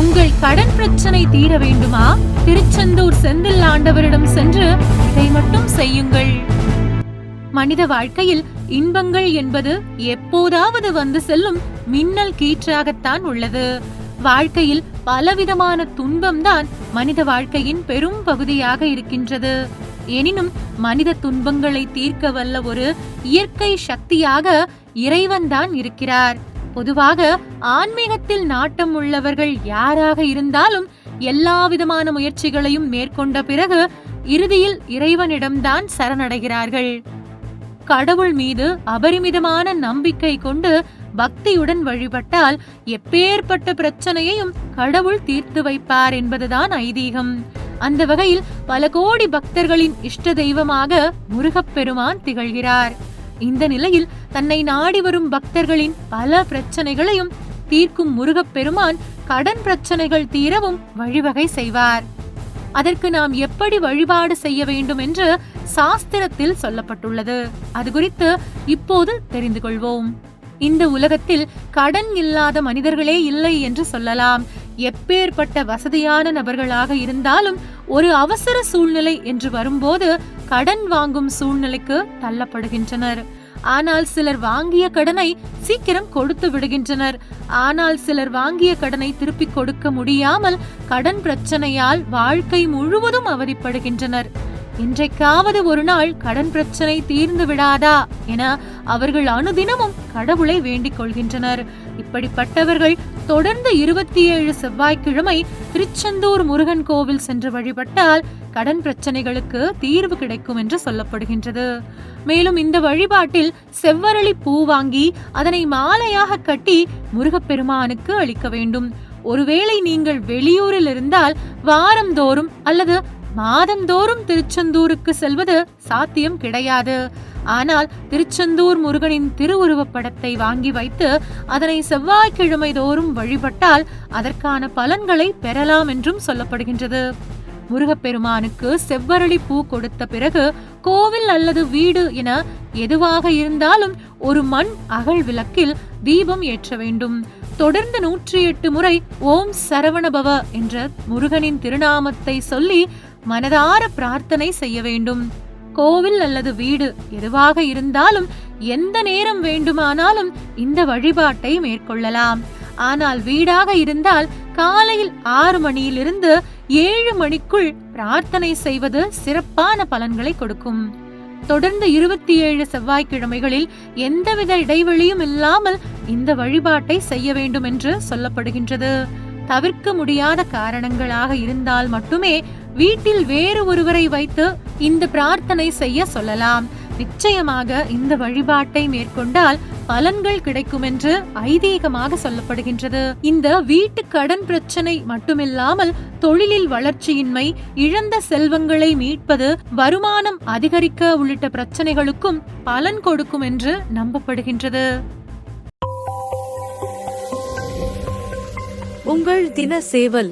உங்கள் கடன் பிரச்சனை தீர வேண்டுமா? திருச்செந்தூர் செந்தில் ஆண்டவரிடம் சென்று இதை மட்டும் செய்யுங்கள். மனித வாழ்க்கையில் இன்பங்கள் என்பது எப்போதாவது வந்து செல்லும் மின்னல் கீற்றாகத்தான் உள்ளது. வாழ்க்கையில் பலவிதமான துன்பம்தான் மனித வாழ்க்கையின் பெரும் பகுதியாக இருக்கின்றது. எனினும் மனித துன்பங்களை தீர்க்க வல்ல ஒரு இயற்கை சக்தியாக இறைவன்தான் இருக்கிறார். பொதுவாக ஆன்மீகத்தில் நாட்டம் உள்ளவர்கள் யாராக இருந்தாலும் எல்லா விதமான முயற்சிகளையும் மேற்கொண்ட பிறகு இறுதியில் இறைவனிடம்தான் சரணடைகிறார்கள். கடவுள் மீது அபரிமிதமான நம்பிக்கை கொண்டு பக்தியுடன் வழிபட்டால் எப்பேற்பட்ட பிரச்சனையையும் கடவுள் தீர்த்து வைப்பார் என்பதுதான் ஐதீகம். அந்த வகையில் பல கோடி பக்தர்களின் இஷ்ட தெய்வமாக முருகப்பெருமான் திகழ்கிறார். இந்த நிலையில் தன்னை நாடி வரும் பக்தர்களின் பல பிரச்சனைகளையும் தீர்க்கும் முருகப்பெருமான் கடன் பிரச்சனைகள் தீரவும் வழிவகை செய்வார். அதற்கு நாம் எப்படி வழிபாடு செய்ய வேண்டும் என்று சாஸ்திரத்தில் சொல்லப்பட்டுள்ளது. அது குறித்து இப்போது தெரிந்து கொள்வோம். இந்த உலகத்தில் கடன் இல்லாத மனிதர்களே இல்லை என்று சொல்லலாம். எப்பேற்பட்ட வசதியான நபர்களாக இருந்தாலும் ஒரு அவசர சூழ்நிலை என்று வரும்போது கடன் வாங்கும் சூழ்நிலைக்கு தள்ளப்படுகின்றனர். ஆனால் சிலர் வாங்கிய கடனை சீக்கிரம் கொடுத்து விடுகின்றனர். ஆனால் சிலர் வாங்கிய கடனை திருப்பி கொடுக்க முடியாமல் கடன் பிரச்சனையால் வாழ்க்கை முழுவதும் அவதிப்படுகின்றனர். இன்றைக்காவது ஒரு நாள் கடன் பிரச்சனை தீர்ந்து விடாதா என அவர்கள் அனுதினமும் கடவுளை வேண்டிக் கொள்கின்றனர். இப்படிப்பட்டவர்கள் தொடர்ந்து இருபத்தி ஏழு செவ்வாய்க்கிழமை திருச்செந்தூர் முருகன் கோவில் சென்று வழிபட்டால் கடன் பிரச்சனைகளுக்கு தீர்வு கிடைக்கும் என்று சொல்லப்படுகின்றது. மேலும் இந்த வழிபாட்டில் செவ்வரளி பூ வாங்கி அதனை மாலையாக கட்டி முருகப்பெருமானுக்கு அளிக்க வேண்டும். ஒருவேளை நீங்கள் வெளியூரில் இருந்தால் வாரந்தோறும் அல்லது மாதந்தோறும் திருச்செந்தூருக்கு செல்வது சாத்தியம் கிடையாது. ஆனால் திருச்செந்தூர் முருகனின் திருவுருவப் படத்தை வாங்கி வைத்து அதனை செவ்வாய்க்கிழமை தோறும் வழிபட்டால் அதற்கான பலன்களை பெறலாம் என்றும் சொல்லப்படுகின்றது. முருகப்பெருமானுக்கு செவ்வரளி பூ கொடுத்த பிறகு கோவில் அல்லது வீடு என எதுவாக இருந்தாலும் ஒரு மண் அகல் விளக்கில் தீபம் ஏற்ற வேண்டும். தொடர்ந்து நூற்றி எட்டு முறை ஓம் சரவணபவ என்ற முருகனின் திருநாமத்தை சொல்லி மனதார பிரார்த்தனை செய்ய வேண்டும். கோவில் அல்லது வீடு எதுவாக இருந்தாலும் எந்த நேரம் வேண்டுமானாலும் இந்த வழிபாட்டை மேற்கொள்ளலாம். ஆனால் வீடாக இருந்தால் காலையில் ஆறு மணியிலிருந்து ஏழு மணிக்குள் பிரார்த்தனை செய்வது சிறப்பான பலன்களை கொடுக்கும். தொடர்ந்து இருபத்தி ஏழு செவ்வாய்க்கிழமைகளில் எந்தவித இடைவெளியும் இல்லாமல் இந்த வழிபாட்டை செய்ய வேண்டும் என்று சொல்லப்படுகின்றது. தவிர்க்க முடியாத காரணங்களாக இருந்தால் மட்டுமே வீட்டில் வேறு ஒருவரை வைத்து இந்த பிரார்த்தனை செய்ய சொல்லலாம். நிச்சயமாக இந்த வழிபாட்டை மேற்கொண்டால் பலன்கள் கிடைக்கும் என்று ஐதீகமாக சொல்லப்படுகின்றது. இந்த வீட்டு கடன் பிரச்சனை மட்டுமில்லாமல் தொழிலில் வளர்ச்சியின்மை இழந்த செல்வங்களை மீட்பது வருமானம் அதிகரிக்க உள்ளிட்ட பிரச்சனைகளுக்கும் பலன் கொடுக்கும் என்று நம்பப்படுகின்றது. உங்கள் தின சேவல்